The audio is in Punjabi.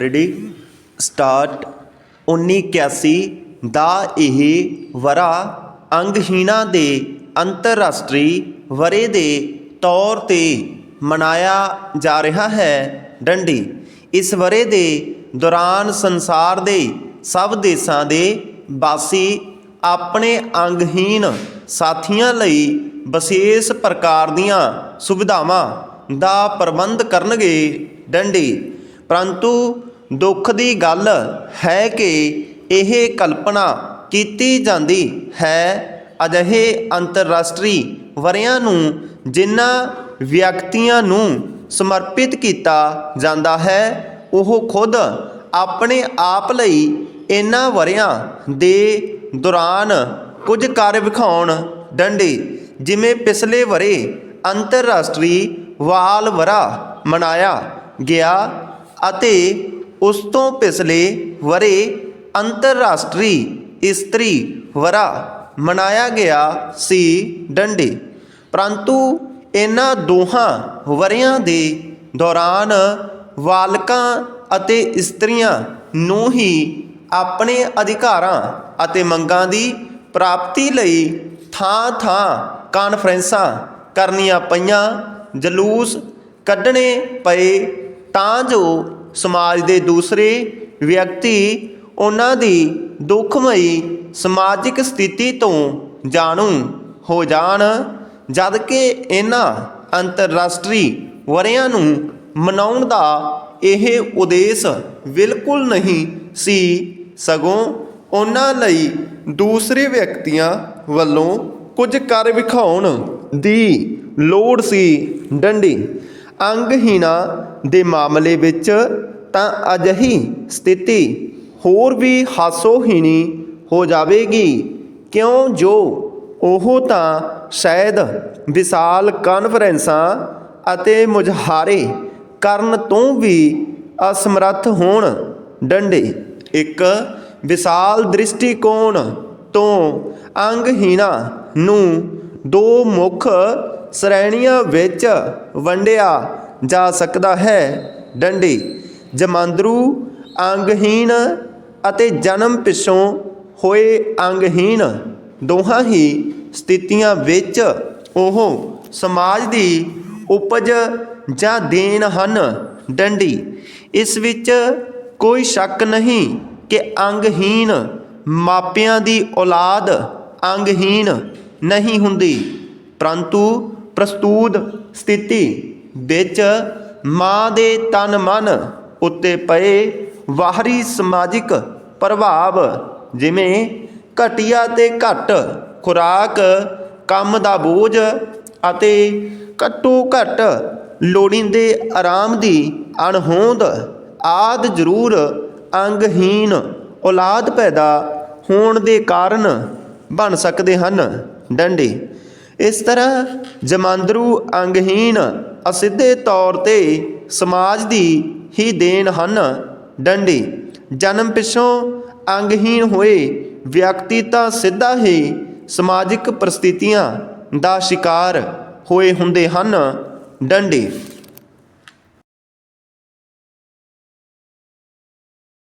ਰੈਡੀ ਸਟਾਰਟ 1981 ਦਾ ਇਹ ਵਰਾ ਅੰਗਹੀਣਾਂ ਦੇ ਅੰਤਰਰਾਸ਼ਟਰੀ ਵਰੇ ਦੇ ਤੌਰ ਤੇ ਮਨਾਇਆ ਜਾ ਰਿਹਾ ਹੈ ਡੰਡੀ। ਇਸ ਵਰੇ ਦੇ ਦੌਰਾਨ ਸੰਸਾਰ ਦੇ ਸਭ ਦੇਸ਼ਾਂ ਦੇ ਵਾਸੀ ਆਪਣੇ ਅੰਗਹੀਣ ਸਾਥੀਆਂ ਲਈ ਵਿਸ਼ੇਸ਼ ਪ੍ਰਕਾਰ ਦੀਆਂ ਸੁਵਿਧਾਵਾਂ ਦਾ ਪ੍ਰਬੰਧ ਕਰਨਗੇ ਡੰਡੀ। ਪਰੰਤੂ ਦੁੱਖ ਦੀ ਗੱਲ ਹੈ ਕਿ ਇਹ ਕਲਪਨਾ ਕੀਤੀ ਜਾਂਦੀ ਹੈ ਅਜਿਹੇ ਅੰਤਰਰਾਸ਼ਟਰੀ ਵਰਿਆਂ ਨੂੰ ਜਿਨ੍ਹਾਂ ਵਿਅਕਤੀਆਂ ਨੂੰ ਸਮਰਪਿਤ ਕੀਤਾ ਜਾਂਦਾ ਹੈ, ਉਹ ਖੁਦ ਆਪਣੇ ਆਪ ਲਈ ਇਹਨਾਂ ਵਰਿਆਂ ਦੇ ਦੌਰਾਨ ਕੁਝ ਕਰ ਵਿਖਾਉਣ ਡੰਡੇ, ਜਿਵੇਂ ਪਿਛਲੇ ਵਰੇ ਅੰਤਰਰਾਸ਼ਟਰੀ ਵਾਲ ਵਰਾ ਮਨਾਇਆ ਗਿਆ ਅਤੇ ਉਸ ਤੋਂ ਪਿਛਲੇ ਵਰੇ ਅੰਤਰਰਾਸ਼ਟਰੀ ਇਸਤਰੀ ਵਰਾ ਮਨਾਇਆ ਗਿਆ ਸੀ ਡੰਡੇ। ਪਰੰਤੂ ਇਹਨਾਂ ਦੋਹਾਂ ਵਰਿਆਂ ਦੇ ਦੌਰਾਨ ਬਾਲਕਾਂ ਅਤੇ ਇਸਤਰੀਆਂ ਨੂੰ ਹੀ ਆਪਣੇ ਅਧਿਕਾਰਾਂ ਅਤੇ ਮੰਗਾਂ ਦੀ ਪ੍ਰਾਪਤੀ ਲਈ ਥਾਂ-ਥਾਂ ਕਾਨਫਰੰਸਾਂ ਕਰਨੀਆਂ ਪਈਆਂ, ਜਲੂਸ ਕੱਢਣੇ ਪਏ ਤਾਂ ਜੋ ਸਮਾਜ ਦੇ ਦੂਸਰੇ ਵਿਅਕਤੀ ਉਹਨਾਂ ਦੀ ਦੁੱਖਮਈ ਸਮਾਜਿਕ ਸਥਿਤੀ ਤੋਂ ਜਾਣੂ ਹੋ ਜਾਣ, ਜਦ ਕਿ ਇਹਨਾਂ ਅੰਤਰਰਾਸ਼ਟਰੀ ਵਰਿਆਂ ਨੂੰ ਮਨਾਉਣ ਦਾ ਇਹ ਉਦੇਸ਼ ਬਿਲਕੁਲ ਨਹੀਂ ਸੀ। ਸਗੋਂ ਉਹਨਾਂ ਲਈ ਦੂਸਰੇ ਵਿਅਕਤੀਆਂ ਵੱਲੋਂ ਕੁਝ ਕਰ ਵਿਖਾਉਣ ਦੀ ਲੋੜ ਸੀ। ਡੰਡੀ ਅੰਗਹੀਣਾ ਦੇ ਮਾਮਲੇ ਵਿੱਚ ਤਾਂ ਅਜਿਹੀ ਸਥਿਤੀ ਹੋਰ ਵੀ ਹਾਸੋਹੀਣੀ ਹੋ ਜਾਵੇਗੀ। ਕਿਉਂ? ਜੋ ਉਹ ਤਾਂ ਸ਼ਾਇਦ ਵਿਸ਼ਾਲ ਕਾਨਫਰੰਸਾਂ ਅਤੇ ਮੁਜ਼ਾਹਰੇ ਕਰਨ ਤੋਂ ਵੀ ਅਸਮਰੱਥ ਹੋਣ। ਡੰਡੇ, ਇੱਕ ਵਿਸ਼ਾਲ ਦ੍ਰਿਸ਼ਟੀਕੋਣ ਤੋਂ ਅੰਗਹੀਣਾ ਨੂੰ ਦੋ ਮੁੱਖ ਸ਼੍ਰੇਣੀਆਂ ਵਿੱਚ ਵੰਡਿਆ ਜਾ ਸਕਦਾ ਹੈ। ਡੰਡੀ, ਜਮਾਂਦਰੂ, ਅੰਗਹੀਣ ਅਤੇ ਜਨਮ ਪਿੱਛੋਂ ਹੋਏ ਅੰਗਹੀਣ ਦੋਹਾਂ ਹੀ ਸਥਿਤੀਆਂ ਵਿੱਚ ਉਹ ਸਮਾਜ ਦੀ ਉਪਜ ਜਾਂ ਦੇਣ ਹਨ। ਡੰਡੀ, ਇਸ ਵਿੱਚ ਕੋਈ ਸ਼ੱਕ ਨਹੀਂ ਕਿ ਅੰਗਹੀਣ ਮਾਪਿਆਂ ਦੀ ਔਲਾਦ ਅੰਗਹੀਣ ਨਹੀਂ ਹੁੰਦੀ, ਪਰੰਤੂ ਪ੍ਰਸਤੂਤ ਸਥਿਤੀ ਵਿੱਚ ਮਾਂ ਦੇ ਤਨ ਮਨ ਉੱਤੇ ਪਏ ਬਾਹਰੀ ਸਮਾਜਿਕ ਪ੍ਰਭਾਵ, ਜਿਵੇਂ ਘਟੀਆ ਤੇ ਘੱਟ ਖੁਰਾਕ, ਕੰਮ ਦਾ ਬੋਝ ਅਤੇ ਘੱਟੋ ਘੱਟ ਲੋੜੀਂਦੇ ਆਰਾਮ ਦੀ ਅਣਹੋਂਦ ਆਦ ਜ਼ਰੂਰ ਅੰਗਹੀਣ ਔਲਾਦ ਪੈਦਾ ਹੋਣ ਦੇ ਕਾਰਨ ਬਣ ਸਕਦੇ ਹਨ। ਡੰਡੇ ਇਸ ਤਰ੍ਹਾਂ ਜਮਾਂਦਰੂ ਅੰਗਹੀਣ ਅਸਿੱਧੇ ਤੌਰ ਤੇ ਸਮਾਜ ਦੀ ਹੀ ਦੇਣ ਹਨ। ਡੰਡੀ, ਜਨਮ ਪਿੱਛੋਂ ਅੰਗਹੀਣ ਹੋਏ ਵਿਅਕਤੀ ਤਾਂ ਸਿੱਧਾ ਹੀ ਸਮਾਜਿਕ ਪ੍ਰਸਥਿਤੀਆਂ ਦਾ ਸ਼ਿਕਾਰ ਹੋਏ ਹੁੰਦੇ ਹਨ। ਡੰਡੀ